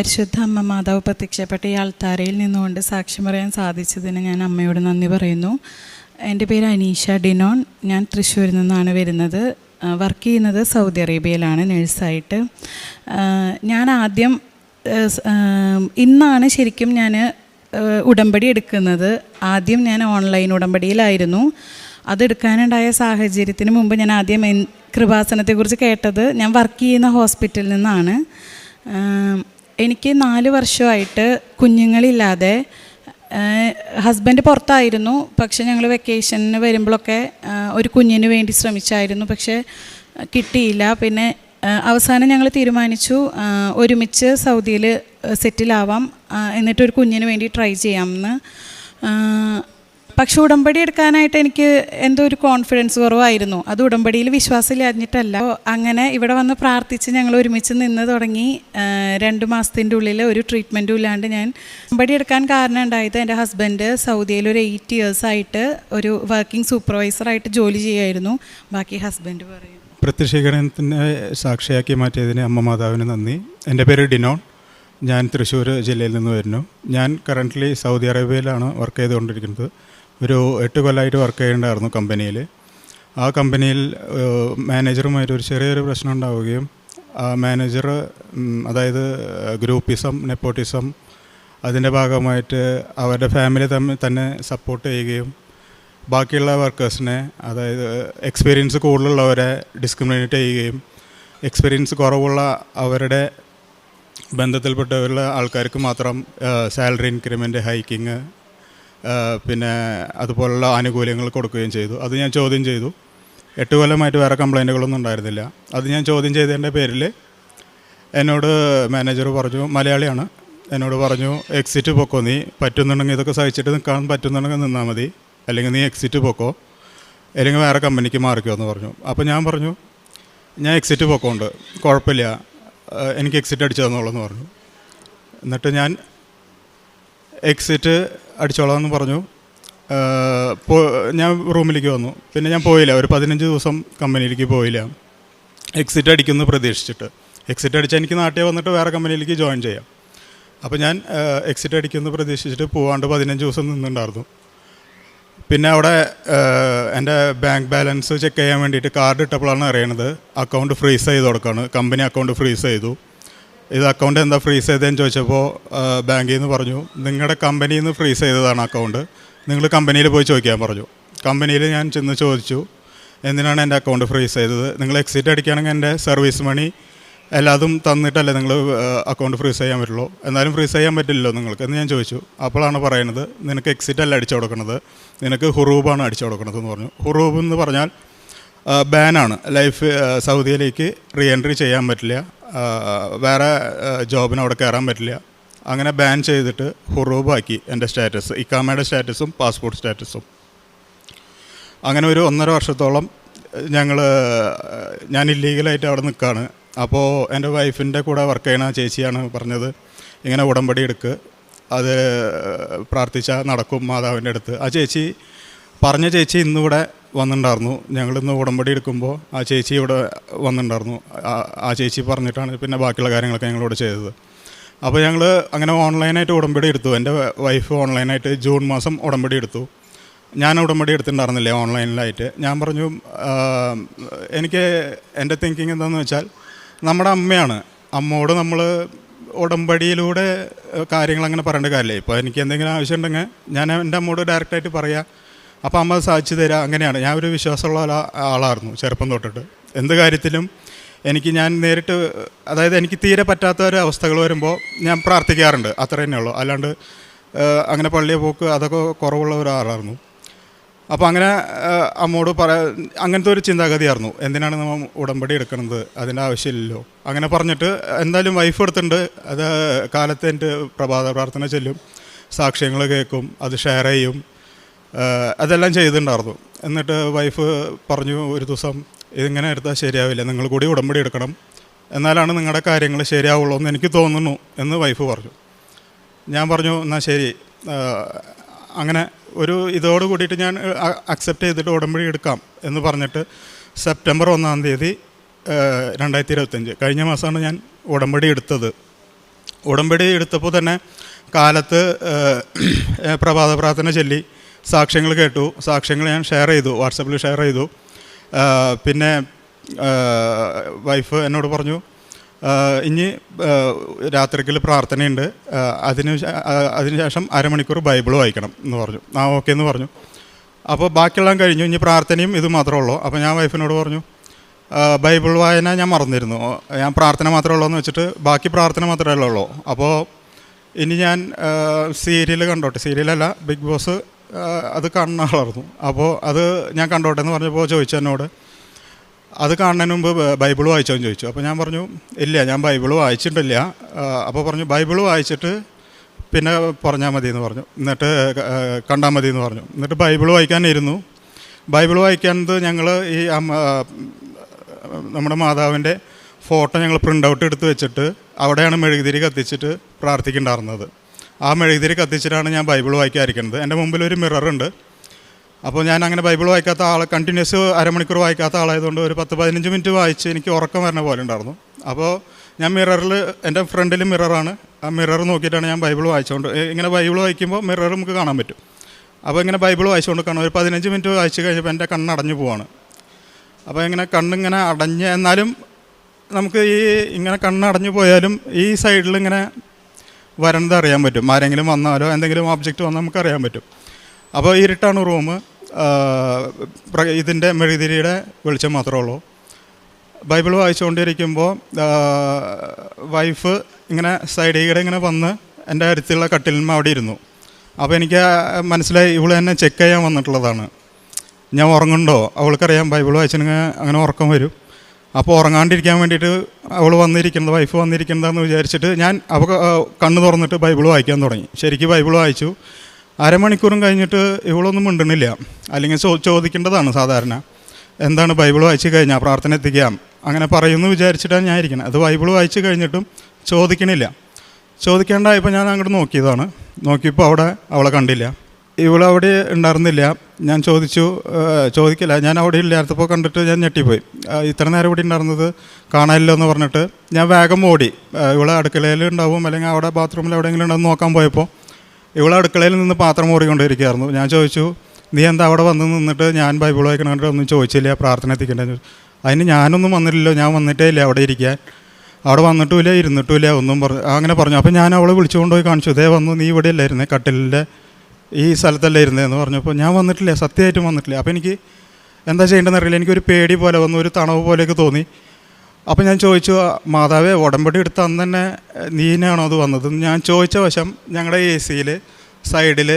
പരിശുദ്ധ അമ്മ മാതാവ് പ്രത്യക്ഷപ്പെട്ട ഈ അൾത്താരയിൽ നിന്നുകൊണ്ട് സാക്ഷ്യം പറയാൻ സാധിച്ചതിന് ഞാൻ അമ്മയോട് നന്ദി പറയുന്നു. എന്റെ പേര് അനീഷ ഡിനോൺ. ഞാൻ തൃശ്ശൂരിൽ നിന്നാണ് വരുന്നത്. വർക്ക് ചെയ്യുന്നത് സൗദി അറേബ്യയിലാണ് നഴ്സായിട്ട്. ഞാൻ ആദ്യം ഇന്നാണ് ശരിക്കും ഞാൻ ഉടമ്പടി എടുക്കുന്നത്. ആദ്യം ഞാൻ ഓൺലൈൻ ഉടമ്പടിയിലായിരുന്നു. അതെടുക്കാനുണ്ടായ സാഹചര്യത്തിന് മുമ്പ് ഞാൻ ആദ്യം കൃപാസനത്തെക്കുറിച്ച് കേട്ടത് ഞാൻ വർക്ക് ചെയ്യുന്ന ഹോസ്പിറ്റലിൽ നിന്നാണ്. എനിക്ക് നാല് വർഷമായിട്ട് കുഞ്ഞുങ്ങളില്ലാതെ ഹസ്ബൻഡ് പുറത്തായിരുന്നു. പക്ഷെ ഞങ്ങൾ വെക്കേഷനിന് വരുമ്പോഴൊക്കെ ഒരു കുഞ്ഞിന് വേണ്ടി ശ്രമിച്ചായിരുന്നു. പക്ഷെ കിട്ടിയില്ല. പിന്നെ അവസാനം ഞങ്ങൾ തീരുമാനിച്ചു ഒരുമിച്ച് സൗദിയിൽ സെറ്റിലാവാം എന്നിട്ട് എന്നിട്ടൊരു കുഞ്ഞിന് വേണ്ടി ട്രൈ ചെയ്യാമെന്ന്. പക്ഷെ ഉടമ്പടി എടുക്കാനായിട്ട് എനിക്ക് എന്തോ ഒരു കോൺഫിഡൻസ് കുറവായിരുന്നു. അത് ഉടമ്പടിയിൽ വിശ്വാസമില്ലാഞ്ഞിട്ടല്ല. അങ്ങനെ ഇവിടെ വന്ന് പ്രാർത്ഥിച്ച് ഞങ്ങൾ ഒരുമിച്ച് നിന്ന് തുടങ്ങി രണ്ട് മാസത്തിന്റെ ഉള്ളിൽ ഒരു ട്രീറ്റ്മെന്റും ഇല്ലാണ്ട് ഞാൻ ഉടമ്പടി എടുക്കാൻ കാരണം ഉണ്ടായത് എന്റെ ഹസ്ബൻഡ് സൗദിയിൽ ഒരു എയ്റ്റ് ഇയേഴ്സ് ആയിട്ട് ഒരു വർക്കിംഗ് സൂപ്പർവൈസറായിട്ട് ജോലി ചെയ്യുമായിരുന്നു ബാക്കി ഹസ്ബൻഡ് പറയും പ്രത്യക്ഷീകരണത്തിനെ സാക്ഷിയാക്കി മാറ്റിയതിന് അമ്മ മാതാവിന് നന്ദി. എന്റെ പേര് ഡിനോൺ. ഞാൻ തൃശ്ശൂർ ജില്ലയിൽ നിന്ന് വരുന്നു. ഞാൻ കറന്റ്ലി സൗദി അറേബ്യയിലാണ് വർക്ക് ചെയ്തുകൊണ്ടിരിക്കുന്നത്. ഒരു എട്ട് കൊല്ലമായിട്ട് വർക്ക് ചെയ്യേണ്ടായിരുന്നു കമ്പനിയിൽ ആ കമ്പനിയിൽ മാനേജറുമായിട്ട് ഒരു ചെറിയൊരു പ്രശ്നം ഉണ്ടാവുകയും ആ മാനേജർ അതായത് ഗ്രൂപ്പിസം നെപ്പോട്ടിസം അതിന്റെ ഭാഗമായിട്ട് അവരുടെ ഫാമിലി തമ്മിൽ തന്നെ സപ്പോർട്ട് ചെയ്യുകയും ബാക്കിയുള്ള വർക്കേഴ്സിനെ അതായത് എക്സ്പീരിയൻസ് കൂടുതലുള്ളവരെ ഡിസ്ക്രിമിനേറ്റ് ചെയ്യുകയും എക്സ്പീരിയൻസ് കുറവുള്ള അവരുടെ ബന്ധത്തിൽപ്പെട്ടവരുള്ള ആൾക്കാർക്ക് മാത്രം സാലറി ഇൻക്രിമെന്റ് ഹൈക്കിങ് പിന്നെ അതുപോലുള്ള ആനുകൂല്യങ്ങൾ കൊടുക്കുകയും ചെയ്തു. അത് ഞാൻ ചോദ്യം ചെയ്തു. എട്ട് കൊല്ലമായിട്ട് വേറെ കംപ്ലൈന്റുകളൊന്നും ഉണ്ടായിരുന്നില്ല. അത് ഞാൻ ചോദ്യം ചെയ്തതിന്റെ പേരിൽ എന്നോട് മാനേജർ പറഞ്ഞു മലയാളിയാണ്. എന്നോട് പറഞ്ഞു എക്സിറ്റ് പൊക്കോ നീ? പറ്റുന്നുണ്ടെങ്കിൽ ഇതൊക്കെ സഹിച്ചിട്ട് നിൽക്കാൻ പറ്റുന്നുണ്ടെങ്കിൽ നിന്നാൽ മതി. അല്ലെങ്കിൽ നീ എക്സിറ്റ് പൊക്കോ? അല്ലെങ്കിൽ വേറെ കമ്പനിക്ക് മാറിക്കോ? എന്ന് പറഞ്ഞു. അപ്പോൾ ഞാൻ പറഞ്ഞു ഞാൻ എക്സിറ്റ് പൊക്കോണ്ട്. കുഴപ്പമില്ല. എനിക്ക് എക്സിറ്റ് അടിച്ചു തന്നോളൂ എന്ന് പറഞ്ഞു. എന്നിട്ട് ഞാൻ എക്സിറ്റ് അടിച്ചോളാം എന്ന് പറഞ്ഞു ഞാൻ റൂമിലേക്ക് വന്നു. പിന്നെ ഞാൻ പോയില്ല. ഒരു പതിനഞ്ച് ദിവസം കമ്പനിയിലേക്ക് പോയില്ല. എക്സിറ്റ് അടിക്കുന്നു പ്രതീക്ഷിച്ചിട്ട്. എക്സിറ്റ് അടിച്ചാൽ എനിക്ക് നാട്ടിൽ വന്നിട്ട് വേറെ കമ്പനിയിലേക്ക് ജോയിൻ ചെയ്യാം. അപ്പോൾ ഞാൻ എക്സിറ്റ് അടിക്കുമെന്ന് പ്രതീക്ഷിച്ചിട്ട് പോവാണ്ട് പതിനഞ്ച് ദിവസം നിന്നുണ്ടായിരുന്നു പിന്നെ അവിടെ എന്റെ ബാങ്ക് ബാലൻസ് ചെക്ക് ചെയ്യാൻ വേണ്ടിയിട്ട് കാർഡ് ഇട്ടപ്പോഴാണ് അറിയണത്. അക്കൗണ്ട് ഫ്രീസ് ചെയ്ത് കൊടുക്കുകയാണ് കമ്പനി അക്കൗണ്ട് ഫ്രീസ് ചെയ്തു. ഇത് അക്കൗണ്ട് എന്താ ഫ്രീസ് ചെയ്തതെന്ന് ചോദിച്ചപ്പോൾ ബാങ്കിൽ നിന്ന് പറഞ്ഞു നിങ്ങളുടെ കമ്പനിയിൽ നിന്ന് ഫ്രീസ് ചെയ്തതാണ് അക്കൗണ്ട് നിങ്ങൾ കമ്പനിയിൽ പോയി ചോദിക്കാൻ പറഞ്ഞു. കമ്പനിയിൽ ഞാൻ ചെന്ന് ചോദിച്ചു എന്തിനാണ് എന്റെ അക്കൗണ്ട് ഫ്രീസ് ചെയ്തത്? നിങ്ങൾ എക്സിറ്റ് അടിക്കുകയാണെങ്കിൽ എന്റെ സർവീസ് മണി എല്ലാതും തന്നിട്ടല്ലേ നിങ്ങൾ അക്കൗണ്ട് ഫ്രീസ് ചെയ്യാൻ പറ്റുള്ളൂ? എന്നാലും ഫ്രീസ് ചെയ്യാൻ പറ്റില്ലല്ലോ നിങ്ങൾക്ക്. എന്ന് ഞാൻ ചോദിച്ചു. അപ്പോഴാണ് പറയുന്നത് നിനക്ക് എക്സിറ്റ് അല്ല അടിച്ചു കൊടുക്കുന്നത് നിനക്ക് ഹുറൂബാണ് അടിച്ചു കൊടുക്കുന്നത് എന്ന് പറഞ്ഞു. ഹുറൂബ് എന്ന് പറഞ്ഞാൽ ബാനാണ്. ലൈഫ് സൗദിയിലേക്ക് റീ എൻട്രി ചെയ്യാൻ പറ്റില്ല. വേറെ ജോബിന് അവിടെ കയറാൻ പറ്റില്ല. അങ്ങനെ ബാൻ ചെയ്തിട്ട് ഹുറൂബാക്കി എന്റെ സ്റ്റാറ്റസ് ഇക്കാമയുടെ സ്റ്റാറ്റസും പാസ്പോർട്ട് സ്റ്റാറ്റസും അങ്ങനെ ഒരു ഒന്നര വർഷത്തോളം ഞങ്ങൾ ഞാൻ ഇല്ലീഗലായിട്ട് അവിടെ നിൽക്കുകയാണ് അപ്പോൾ എന്റെ വൈഫിന്റെ കൂടെ വർക്ക് ചെയ്യണ ചേച്ചിയാണ് പറഞ്ഞത് ഇങ്ങനെ ഉടമ്പടി എടുക്കുക അത് പ്രാർത്ഥിച്ചാൽ നടക്കും മാതാവിന്റെ അടുത്ത്. ആ ചേച്ചി പറഞ്ഞ ചേച്ചി ഇന്നിവിടെ വന്നിട്ടുണ്ടായിരുന്നു. ഞങ്ങളിന്ന് ഉടമ്പടി എടുക്കുമ്പോൾ ആ ചേച്ചി ഇവിടെ വന്നിട്ടുണ്ടായിരുന്നു. ആ- ചേച്ചി പറഞ്ഞിട്ടാണ് പിന്നെ ബാക്കിയുള്ള കാര്യങ്ങളൊക്കെ ഞങ്ങളിവിടെ ചെയ്തത്. അപ്പോൾ ഞങ്ങൾ അങ്ങനെ ഓൺലൈനായിട്ട് ഉടമ്പടി എടുത്തു. എന്റെ വൈഫ് ഓൺലൈനായിട്ട് ജൂൺ മാസം ഉടമ്പടി എടുത്തു. ഞാൻ ഉടമ്പടി എടുത്തിട്ടുണ്ടായിരുന്നില്ലേ ഓൺലൈനിലായിട്ട്? ഞാൻ പറഞ്ഞു എനിക്ക് എന്റെ തിങ്കിങ് എന്താണെന്ന് വെച്ചാൽ നമ്മുടെ അമ്മയാണ്. അമ്മയോട് നമ്മൾ ഉടമ്പടിയിലൂടെ കാര്യങ്ങൾ അങ്ങനെ പറയേണ്ട കാര്യമില്ല. ഇപ്പോൾ എനിക്ക് എന്തെങ്കിലും ആവശ്യമുണ്ടെങ്കിൽ ഞാൻ എന്റെ അമ്മയോട് ഡയറക്റ്റായിട്ട് പറയാം. അപ്പോൾ അമ്മ സാധിച്ചു തരാം അങ്ങനെയാണ്. ഞാൻ ഒരു വിശ്വാസമുള്ള ആളായിരുന്നു ചെറുപ്പം തൊട്ടിട്ട്. എന്ത് കാര്യത്തിലും എനിക്ക് ഞാൻ നേരിട്ട് അതായത് എനിക്ക് തീരെ പറ്റാത്ത ഒരു അവസ്ഥകൾ വരുമ്പോൾ ഞാൻ പ്രാർത്ഥിക്കാറുണ്ട്. അത്ര തന്നെ ഉള്ളൂ. അല്ലാണ്ട് അങ്ങനെ പള്ളിയെ പോക്ക് അതൊക്കെ കുറവുള്ള ഒരാളായിരുന്നു അപ്പോൾ അങ്ങനെ അമ്മോട് പറ അങ്ങനത്തെ ഒരു ചിന്താഗതിയായിരുന്നു. എന്തിനാണ് നമ്മൾ ഉടമ്പടി എടുക്കുന്നത്? അതിന്റെ ആവശ്യമില്ലല്ലോ. അങ്ങനെ പറഞ്ഞിട്ട് എന്തായാലും വൈഫ് എടുത്തിട്ടുണ്ട് അത് കാലത്ത് എന്റെ പ്രഭാത പ്രാർത്ഥന ചെല്ലും. സാക്ഷ്യങ്ങൾ കേൾക്കും. അത് ഷെയർ ചെയ്യും. അതെല്ലാം ചെയ്തിട്ടുണ്ടായിരുന്നു. എന്നിട്ട് വൈഫ് പറഞ്ഞു ഒരു ദിവസം ഇതിങ്ങനെ എടുത്താൽ ശരിയാവില്ല. നിങ്ങൾ കൂടി ഉടമ്പടി എടുക്കണം. എന്നാലാണ് നിങ്ങളുടെ കാര്യങ്ങൾ ശരിയാവുള്ളൂ എന്ന് എനിക്ക് തോന്നുന്നു എന്ന് വൈഫ് പറഞ്ഞു. ഞാൻ പറഞ്ഞു എന്നാൽ ശരി. അങ്ങനെ ഒരു ഇതോട് കൂടിയിട്ട് ഞാൻ അക്സെപ്റ്റ് ചെയ്തിട്ട് ഉടമ്പടി എടുക്കാം എന്ന് പറഞ്ഞിട്ട് സെപ്റ്റംബർ ഒന്നാം തീയതി രണ്ടായിരത്തി ഇരുപത്തഞ്ച് കഴിഞ്ഞ മാസമാണ് ഞാൻ ഉടമ്പടി എടുത്തത്. ഉടമ്പടി എടുത്തപ്പോൾ തന്നെ കാലത്ത് പ്രഭാത പ്രാർത്ഥന ചൊല്ലി. സാക്ഷ്യങ്ങൾ കേട്ടു. സാക്ഷ്യങ്ങൾ ഞാൻ ഷെയർ ചെയ്തു. വാട്സപ്പിൽ ഷെയർ ചെയ്തു. പിന്നെ വൈഫ് എന്നോട് പറഞ്ഞു ഇനി രാത്രിക്കൽ പ്രാർത്ഥനയുണ്ട്. അതിന് അതിനുശേഷം അരമണിക്കൂർ ബൈബിൾ വായിക്കണം എന്ന് പറഞ്ഞു. ആ ഓക്കെ എന്ന് പറഞ്ഞു. അപ്പോൾ ബാക്കിയെല്ലാം കഴിഞ്ഞു. ഇനി പ്രാർത്ഥനയും ഇത് മാത്രമേ ഉള്ളൂ. അപ്പോൾ ഞാൻ വൈഫിനോട് പറഞ്ഞു ബൈബിൾ വായന ഞാൻ മറന്നിരുന്നു. ഞാൻ പ്രാർത്ഥന മാത്രമേ ഉള്ളൂ എന്ന് വെച്ചിട്ട് ബാക്കി പ്രാർത്ഥന മാത്രമേ ഉള്ളൂ. അപ്പോൾ ഇനി ഞാൻ സീരിയൽ കണ്ടോട്ടെ. സീരിയലല്ല ബിഗ് ബോസ് അത് കാണുന്ന ആളായിരുന്നു. അപ്പോൾ അത് ഞാൻ കണ്ടോട്ടെ എന്ന് പറഞ്ഞപ്പോൾ ചോദിച്ചു എന്നോട്. അത് കാണുന്നതിന് മുമ്പ് ബൈബിൾ വായിച്ചോ എന്ന് ചോദിച്ചു. അപ്പോൾ ഞാൻ പറഞ്ഞു ഇല്ല ഞാൻ ബൈബിൾ വായിച്ചിട്ടില്ല. അപ്പോൾ പറഞ്ഞു ബൈബിൾ വായിച്ചിട്ട് പിന്നെ പറഞ്ഞാൽ മതി എന്ന് പറഞ്ഞു. എന്നിട്ട് കണ്ടാൽ മതി എന്ന് പറഞ്ഞു. എന്നിട്ട് ബൈബിൾ വായിക്കാനിരുന്നു. ബൈബിൾ വായിക്കാനത് ഞങ്ങൾ ഈ നമ്മുടെ മാതാവിന്റെ ഫോട്ടോ ഞങ്ങൾ പ്രിന്റ് ഔട്ട് എടുത്ത് വെച്ചിട്ട് അവിടെയാണ് മെഴുകുതിരി കത്തിച്ചിട്ട് പ്രാർത്ഥിക്കുന്നുണ്ടായിരുന്നത്. ആ മെഴുകുതിരി കത്തിച്ചിട്ടാണ് ഞാൻ ബൈബിൾ വായിക്കാതിരിക്കുന്നത്. എന്റെ മുമ്പിൽ ഒരു മിററുണ്ട് അപ്പോൾ ഞാൻ അങ്ങനെ ബൈബിൾ വായിക്കാത്ത ആൾ കണ്ടിന്യൂസ് അരമണിക്കൂർ വായിക്കാത്ത ആളായതുകൊണ്ട് ഒരു പത്ത് പതിനഞ്ച് മിനിറ്റ് വായിച്ച് എനിക്ക് ഉറക്കം വരണ പോലെ ഉണ്ടായിരുന്നു. അപ്പോൾ ഞാൻ മിററിൽ എന്റെ ഫ്രണ്ടിൽ മിററാണ്. ആ മിറർ നോക്കിയിട്ടാണ് ഞാൻ ബൈബിൾ വായിച്ചുകൊണ്ട് ഇങ്ങനെ ബൈബിൾ വായിക്കുമ്പോൾ മിറർ നമുക്ക് കാണാൻ പറ്റും. അപ്പോൾ ഇങ്ങനെ ബൈബിൾ വായിച്ചുകൊണ്ട് കാണും. ഒരു പതിനഞ്ച് മിനിറ്റ് വായിച്ച് കഴിഞ്ഞപ്പോൾ എന്റെ കണ്ണടഞ്ഞു പോവാണ്. അപ്പോൾ ഇങ്ങനെ കണ്ണിങ്ങനെ അടഞ്ഞ് എന്നാലും നമുക്ക് ഈ ഇങ്ങനെ കണ്ണടഞ്ഞു പോയാലും ഈ സൈഡിൽ ഇങ്ങനെ വരണത് അറിയാൻ പറ്റും. ആരെങ്കിലും വന്നാലോ എന്തെങ്കിലും ഓബ്ജക്റ്റ് വന്നാൽ നമുക്ക് അറിയാൻ പറ്റും. അപ്പോൾ ഇരുട്ടാണ് റൂം ഇതിന്റെ മെഴുതിരിയുടെ വെളിച്ചം മാത്രമേ ഉള്ളൂ. ബൈബിൾ വായിച്ചുകൊണ്ടിരിക്കുമ്പോൾ വൈഫ് ഇങ്ങനെ സൈഡിൽ കൂടെ ഇങ്ങനെ വന്ന് എന്റെ അടുത്തുള്ള കട്ടിലിന്മ അവിടെ ഇരുന്നു. അപ്പോൾ എനിക്ക് മനസ്സിലായി ഇവൾ എന്നെ ചെക്ക് ചെയ്യാൻ വന്നിട്ടുള്ളതാണ്. ഞാൻ ഉറങ്ങുന്നുണ്ടോ? അവൾക്കറിയാം ബൈബിൾ വായിച്ചിട്ടുണ്ടെങ്കിൽ അങ്ങനെ ഉറക്കം വരും. അപ്പോൾ ഉറങ്ങാണ്ടിരിക്കാൻ വേണ്ടിയിട്ട് അവൾ വന്നിരിക്കുന്നത് വൈഫ് വന്നിരിക്കുന്നതെന്ന് വിചാരിച്ചിട്ട് ഞാൻ അവ കണ്ണ് തുറന്നിട്ട് ബൈബിൾ വായിക്കാൻ തുടങ്ങി. ശരിക്കും ബൈബിൾ വായിച്ചു. അരമണിക്കൂറും കഴിഞ്ഞിട്ട് ഇവളൊന്നും മിണ്ടണില്ല അല്ലെങ്കിൽ ചോ ചോദിക്കേണ്ടതാണ് സാധാരണ. എന്താണ് ബൈബിൾ വായിച്ച് കഴിഞ്ഞാൽ പ്രാർത്ഥന എത്തിക്കാം? അങ്ങനെ പറയുമെന്ന് വിചാരിച്ചിട്ടാണ് ഞാൻ ഇരിക്കുന്നത്. അത് ബൈബിൾ വായിച്ച് കഴിഞ്ഞിട്ടും ചോദിക്കണില്ല. ചോദിക്കേണ്ടായപ്പോൾ ഞാൻ അങ്ങോട്ട് നോക്കിയതാണ്. നോക്കിയപ്പോൾ അവിടെ അവളെ കണ്ടില്ല. ഇവളവിടെ ഉണ്ടായിരുന്നില്ല. ഞാൻ ചോദിച്ചു ചോദിക്കില്ല. ഞാൻ അവിടെ ഇല്ലാത്തപ്പോൾ കണ്ടിട്ട് ഞാൻ ഞെട്ടിപ്പോയി. ഇത്ര നേരം ഇവിടെ ഉണ്ടായിരുന്നത് കാണാനില്ല എന്ന് പറഞ്ഞിട്ട് ഞാൻ വേഗം ഓടി. ഇവിടെ അടുക്കളയിൽ ഉണ്ടാവും അല്ലെങ്കിൽ അവിടെ ബാത്റൂമിൽ എവിടെയെങ്കിലും ഉണ്ടാവും നോക്കാൻ പോയപ്പോൾ ഇവിടെ അടുക്കളയിൽ നിന്ന് പാത്രം ഓടിക്കൊണ്ടിരിക്കുകയായിരുന്നു ഞാൻ ചോദിച്ചു നീ എന്താ അവിടെ വന്ന് നിന്നിട്ട് ഞാൻ ബൈബിൾ വായിക്കണ ഒന്നും ചോദിച്ചില്ല പ്രാർത്ഥന എത്തിക്കേണ്ടത് അതിന് ഞാനൊന്നും വന്നില്ലല്ലോ. ഞാൻ വന്നിട്ടേ ഇല്ല അവിടെ ഇരിക്കാൻ. അവിടെ വന്നിട്ടുമില്ല ഇരുന്നിട്ടുമില്ല ഒന്നും പറഞ്ഞു അങ്ങനെ പറഞ്ഞു. അപ്പോൾ ഞാൻ അവളെ വിളിച്ചുകൊണ്ടുപോയി കാണിച്ചു. ഇതേ വന്നു നീ ഇവിടെ അല്ലായിരുന്നേ? കട്ടിലിന്റെ ഈ സ്ഥലത്തല്ലേ ഇരുന്നതെന്ന് പറഞ്ഞപ്പോൾ ഞാൻ വന്നിട്ടില്ല സത്യമായിട്ടും വന്നിട്ടില്ല. അപ്പോൾ എനിക്ക് എന്താ ചെയ്യേണ്ടതെന്ന് അറിയില്ല. എനിക്കൊരു പേടി പോലെ വന്നു ഒരു തണവ് പോലെയൊക്കെ തോന്നി. അപ്പോൾ ഞാൻ ചോദിച്ചു മാതാവേ ഉടമ്പടി എടുത്ത് അന്ന് തന്നെ നീനാണോ അത് വന്നത്? ഞാൻ ചോദിച്ച വശം ഞങ്ങളുടെ എ സിയിൽ സൈഡിൽ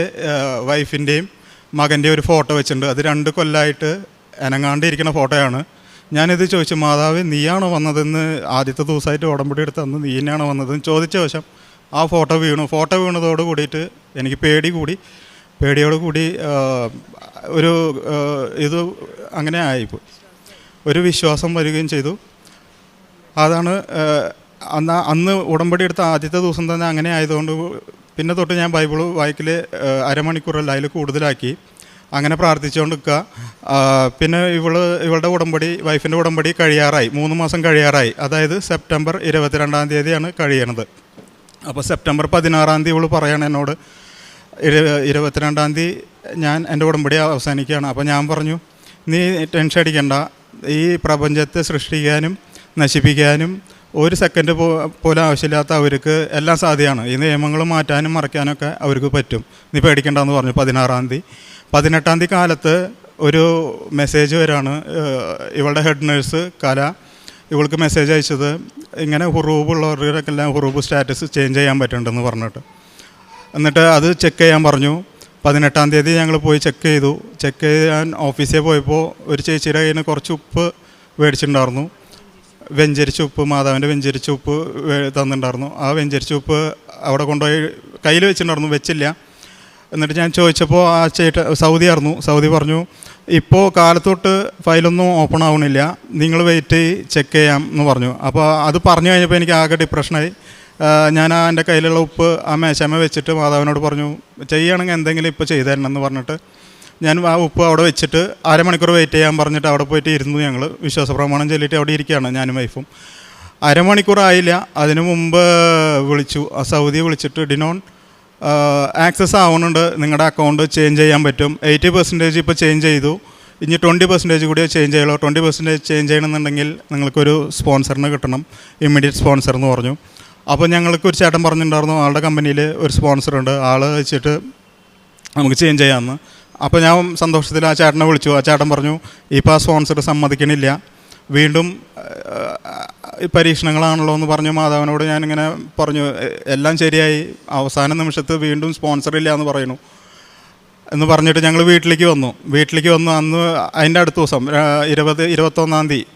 വൈഫിന്റെയും മകന്റെയും ഒരു ഫോട്ടോ വെച്ചിട്ടുണ്ട്. അത് രണ്ട് കൊല്ലമായിട്ട് എനങ്ങാണ്ടിരിക്കുന്ന ഫോട്ടോയാണ്. ഞാനിത് ചോദിച്ചു മാതാവ് നീയാണോ വന്നതെന്ന്? ആദ്യത്തെ ദിവസമായിട്ട് ഉടമ്പടി എടുത്ത് അന്ന് നീ തന്നെയാണോ വന്നതെന്ന്? ചോദിച്ച വശം ആ ഫോട്ടോ വീണു. ഫോട്ടോ വീണതോട് കൂടിയിട്ട് എനിക്ക് പേടി കൂടി. പേടിയോട് കൂടി ഒരു ഇത് അങ്ങനെ ആയിപ്പോയി. ഒരു വിശ്വാസം വരികയും ചെയ്തു. അതാണ് അന്ന് അന്ന് ഉടമ്പടി എടുത്ത ആദ്യത്തെ ദിവസം തന്നെ അങ്ങനെ ആയതുകൊണ്ട് പിന്നെ തൊട്ട് ഞാൻ ബൈബിൾ വായിക്കൽ അരമണിക്കൂറല്ല അതിൽ കൂടുതലാക്കി. അങ്ങനെ പ്രാർത്ഥിച്ചുകൊണ്ട് നിൽക്കുക പിന്നെ ഇവൾ ഇവളുടെ ഉടമ്പടി വൈഫിന്റെ ഉടമ്പടി കഴിയാറായി. മൂന്ന് മാസം കഴിയാറായി. അതായത് സെപ്റ്റംബർ ഇരുപത്തിരണ്ടാം തീയതിയാണ് കഴിയണത്. അപ്പോൾ സെപ്റ്റംബർ പതിനാറാം തീയതി ഇവൾ പറയണം എന്നോട്. ഇരു- ഇരുപത്തിരണ്ടാം തീയതി ഞാൻ എന്റെ ഉടമ്പടി അവസാനിക്കുകയാണ്. അപ്പോൾ ഞാൻ പറഞ്ഞു നീ ടെൻഷൻ അടിക്കണ്ട. ഈ പ്രപഞ്ചത്തെ സൃഷ്ടിക്കാനും നശിപ്പിക്കാനും ഒരു സെക്കൻഡ് പോലും ആവശ്യമില്ലാത്ത അവർക്ക് എല്ലാം സാധ്യമാണ്. ഈ നിയമങ്ങൾ മാറ്റാനും മറയ്ക്കാനൊക്കെ അവർക്ക് പറ്റും. നീ പേടിക്കണ്ടെന്ന് പറഞ്ഞു പതിനാറാം തീയതി. പതിനെട്ടാം തീയതി കാലത്ത് ഒരു മെസ്സേജ് വരാണ് ഇവളുടെ ഹെഡ് നേഴ്സ് കല. ഇവൾക്ക് മെസ്സേജ് അയച്ചത് ഇങ്ങനെ ഹുറൂബ് ഉള്ളവർക്കെല്ലാം ഹുറൂബ് സ്റ്റാറ്റസ് ചേഞ്ച് ചെയ്യാൻ പറ്റുന്നുണ്ടെന്ന് പറഞ്ഞിട്ട്. എന്നിട്ട് അത് ചെക്ക് ചെയ്യാൻ പറഞ്ഞു. പതിനെട്ടാം തീയതി ഞങ്ങൾ പോയി ചെക്ക് ചെയ്തു. ചെക്ക് ചെയ്യാൻ ഓഫീസിൽ പോയപ്പോൾ ഒരു ചേച്ചിയുടെ കയ്യിൽ നിന്ന് കുറച്ച് ഉപ്പ് മേടിച്ചിട്ടുണ്ടായിരുന്നു വെഞ്ചരിച്ച ഉപ്പ് മാതാവിന്റെ വെഞ്ചരിച്ച ഉപ്പ് തന്നിട്ടുണ്ടായിരുന്നു. ആ വെഞ്ചരിച്ച ഉപ്പ് അവിടെ കൊണ്ടുപോയി കയ്യിൽ വെച്ചിട്ടുണ്ടായിരുന്നു. വെച്ചില്ല. എന്നിട്ട് ഞാൻ ചോദിച്ചപ്പോൾ ആ ചേട്ട സൗദി ആയിരുന്നു. സൗദി പറഞ്ഞു ഇപ്പോൾ കാലത്തോട്ട് ഫയലൊന്നും ഓപ്പൺ ആവണില്ല. നിങ്ങൾ വെയിറ്റ് ചെക്ക് ചെയ്യാം എന്ന് പറഞ്ഞു. അപ്പോൾ അത് പറഞ്ഞു കഴിഞ്ഞപ്പോൾ എനിക്ക് ആകെ ഡിപ്രഷനായി ഞാൻ ആ എന്റെ കയ്യിലുള്ള ഉപ്പ് ആ മേശമ വെച്ചിട്ട് മാതാവിനോട് പറഞ്ഞു ചെയ്യുകയാണെങ്കിൽ എന്തെങ്കിലും ഇപ്പോൾ ചെയ്തു എന്ന് പറഞ്ഞിട്ട് ഞാൻ ആ ഉപ്പ് അവിടെ വെച്ചിട്ട് അരമണിക്കൂർ വെയിറ്റ് ചെയ്യാൻ പറഞ്ഞിട്ട് അവിടെ പോയിട്ട് ഇരുന്നു ഞങ്ങൾ വിശ്വാസപ്രമാണം ചൊല്ലിയിട്ട് അവിടെ ഇരിക്കുകയാണ് ഞാനും വൈഫും. അരമണിക്കൂറായില്ല. അതിനു മുമ്പ് വിളിച്ചു. ആ സൗദി വിളിച്ചിട്ട് ഡിനോൺ ആക്സസ് ആവുന്നുണ്ട്. നിങ്ങളുടെ അക്കൗണ്ട് ചേഞ്ച് ചെയ്യാൻ പറ്റും. എയ്റ്റി പെർസെന്റേജ് ഇപ്പോൾ ചേഞ്ച് ചെയ്തു. ഇനി ട്വന്റി പെർസെന്റേജ് കൂടി ചേഞ്ച് ചെയ്യുള്ളൂ. ട്വന്റി പെർസെന്റേജ് ചേഞ്ച് ചെയ്യണമെന്നുണ്ടെങ്കിൽ നിങ്ങൾക്കൊരു സ്പോൺസറിന് കിട്ടണം. ഇമ്മീഡിയറ്റ് സ്പോൺസർ എന്ന് പറഞ്ഞു. അപ്പോൾ ഞങ്ങൾക്ക് ഒരു ചേട്ടൻ പറഞ്ഞിട്ടുണ്ടായിരുന്നു. ആളുടെ കമ്പനിയിൽ ഒരു സ്പോൺസറുണ്ട് ആൾ വെച്ചിട്ട് നമുക്ക് ചേഞ്ച് ചെയ്യാമെന്ന് അപ്പോൾ ഞാൻ സന്തോഷത്തിൽ ആ ചേട്ടനെ വിളിച്ചു. ആ ചേട്ടൻ പറഞ്ഞു ഇപ്പോൾ ആ സ്പോൺസർ സമ്മതിക്കണില്ല. വീണ്ടും പരീക്ഷണങ്ങളാണല്ലോ എന്ന് പറഞ്ഞു മാധവനോട് ഞാനിങ്ങനെ പറഞ്ഞു എല്ലാം ശരിയായി അവസാന നിമിഷത്ത് വീണ്ടും സ്പോൺസർ ഇല്ല എന്ന് പറയുന്നു. എന്ന് പറഞ്ഞിട്ട് ഞങ്ങൾ വീട്ടിലേക്ക് വന്നു. വീട്ടിലേക്ക് വന്നു അന്ന് അതിന്റെ അടുത്ത ദിവസം ഇരുപത് ഇരുപത്തൊന്നാം തീയതി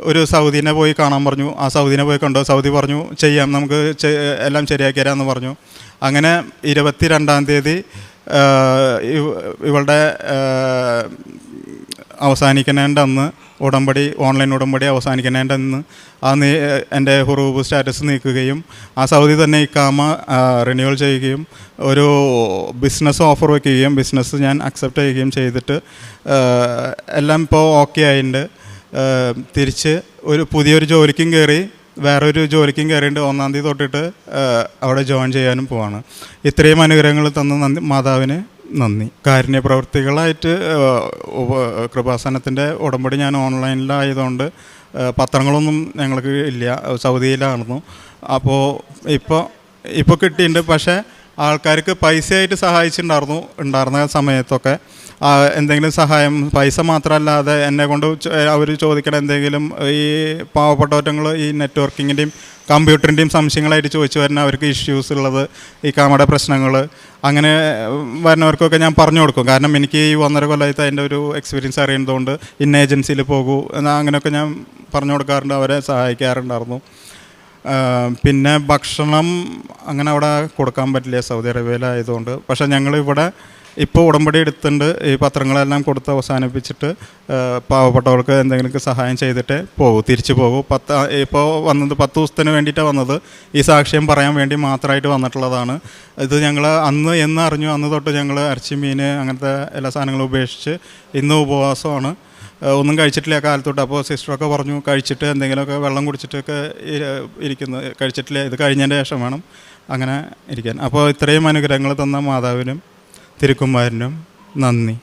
ഒരു സൗദീനെ പോയി കാണാൻ പറഞ്ഞു. ആ സൗദീനെ പോയി കണ്ടു. സൗദി പറഞ്ഞു ചെയ്യാം നമുക്ക് എല്ലാം ശരിയാക്കി തരാമെന്ന് പറഞ്ഞു. അങ്ങനെ ഇരുപത്തി രണ്ടാം തീയതി ഇവളുടെ അവസാനിക്കുന്നതിന്റെ അന്ന് ഉടമ്പടി ഓൺലൈൻ ഉടമ്പടി അവസാനിക്കുന്നതിന്റെ അന്ന് ആ നീ എന്റെ ഹുറൂബ് സ്റ്റാറ്റസ് നീക്കുകയും ആ സൗദി തന്നെ ഇക്കാമ റിന്യൂവൽ ചെയ്യുകയും ഒരു ബിസിനസ് ഓഫർ വയ്ക്കുകയും ബിസിനസ് ഞാൻ അക്സെപ്റ്റ് ചെയ്യുകയും ചെയ്തിട്ട് എല്ലാം ഇപ്പോൾ ഓക്കെ ആയിട്ടുണ്ട് ആ, തിരിച്ച് ഒരു പുതിയൊരു ജോലിക്കും കയറി വേറൊരു ജോലിക്കും കയറിയിട്ട് ഒന്നാം തീയതി തൊട്ടിട്ട് അവിടെ ജോയിൻ ചെയ്യാനും പോവാണ്. ഇത്രയും അനുഗ്രഹങ്ങൾ തന്ന നന്ദി മാതാവിന് നന്ദി. കാരുണ്യ ഉപ- കൃപാസനത്തിന്റെ ഉടമ്പടി ഞാൻ ഓൺലൈനിലായതുകൊണ്ട് പത്രങ്ങളൊന്നും ഞങ്ങൾക്ക് ഇല്ല. സൗദിയിലായിരുന്നു. അപ്പോൾ ഇപ്പോൾ ഇപ്പോൾ കിട്ടിയിട്ടുണ്ട്. പക്ഷേ ആൾക്കാർക്ക് പൈസയായിട്ട് സഹായിച്ചിട്ടുണ്ടായിരുന്നു ഉണ്ടായിരുന്ന സമയത്തൊക്കെ. എന്തെങ്കിലും സഹായം പൈസ മാത്രമല്ലാതെ എന്നെ കൊണ്ട് അവർ ചോദിക്കണ എന്തെങ്കിലും ഈ പാവപ്പെട്ടവറ്റങ്ങൾ ഈ നെറ്റ്വർക്കിങ്ങിന്റെയും കമ്പ്യൂട്ടറിന്റെയും സംശയങ്ങളായിട്ട് ചോദിച്ചു വരുന്ന അവർക്ക് ഇഷ്യൂസ് ഉള്ളത് ഈ കാമയുടെ പ്രശ്നങ്ങൾ അങ്ങനെ വരുന്നവർക്കൊക്കെ ഞാൻ പറഞ്ഞു കൊടുക്കും. കാരണം എനിക്ക് ഈ ഒന്നര കൊല്ലമായിട്ട് അതിന്റെ ഒരു എക്സ്പീരിയൻസ് അറിയുന്നതുകൊണ്ട് ഇന്ന ഏജൻസിയിൽ പോകൂ എന്നാൽ അങ്ങനെയൊക്കെ ഞാൻ പറഞ്ഞു കൊടുക്കാറുണ്ട് അവരെ സഹായിക്കാറുണ്ടായിരുന്നു. പിന്നെ ഭക്ഷണം അങ്ങനെ അവിടെ കൊടുക്കാൻ പറ്റില്ല. സൗദി അറേബ്യയിലായതുകൊണ്ട്. പക്ഷേ ഞങ്ങളിവിടെ ഇപ്പോൾ ഉടമ്പടി എടുത്തിട്ടുണ്ട്. ഈ പത്രങ്ങളെല്ലാം കൊടുത്ത് അവസാനിപ്പിച്ചിട്ട് പാവപ്പെട്ടവർക്ക് എന്തെങ്കിലും സഹായം ചെയ്തിട്ട് പോകും തിരിച്ചു പോകും. പത്ത് ഇപ്പോൾ വന്നത് പത്ത് ദിവസത്തിന് വേണ്ടിയിട്ടാണ് വന്നത്. ഈ സാക്ഷ്യം പറയാൻ വേണ്ടി മാത്രമായിട്ട് വന്നിട്ടുള്ളതാണ്. ഇത് ഞങ്ങൾ അന്ന് എന്ന് അറിഞ്ഞു. അന്ന് തൊട്ട് ഞങ്ങൾ ഇറച്ചി മീൻ അങ്ങനത്തെ എല്ലാ സാധനങ്ങളും ഉപേക്ഷിച്ച് ഇന്ന് ഉപവാസമാണ്. ഒന്നും കഴിച്ചിട്ടില്ല. കാലത്തോട്ട് അപ്പോൾ സിസ്റ്ററൊക്കെ പറഞ്ഞു കഴിച്ചിട്ട് എന്തെങ്കിലുമൊക്കെ വെള്ളം കുടിച്ചിട്ടൊക്കെ ഇരിക്കുന്നത് ഇരിക്കുന്നു. കഴിച്ചിട്ടില്ല. ഇത് കഴിഞ്ഞതിന്റെ ശേഷം വേണം അങ്ങനെ ഇരിക്കാൻ. അപ്പോൾ ഇത്രയും അനുഗ്രഹങ്ങൾ തന്ന മാതാവിനും തിരുക്കുമാരനും നന്ദി.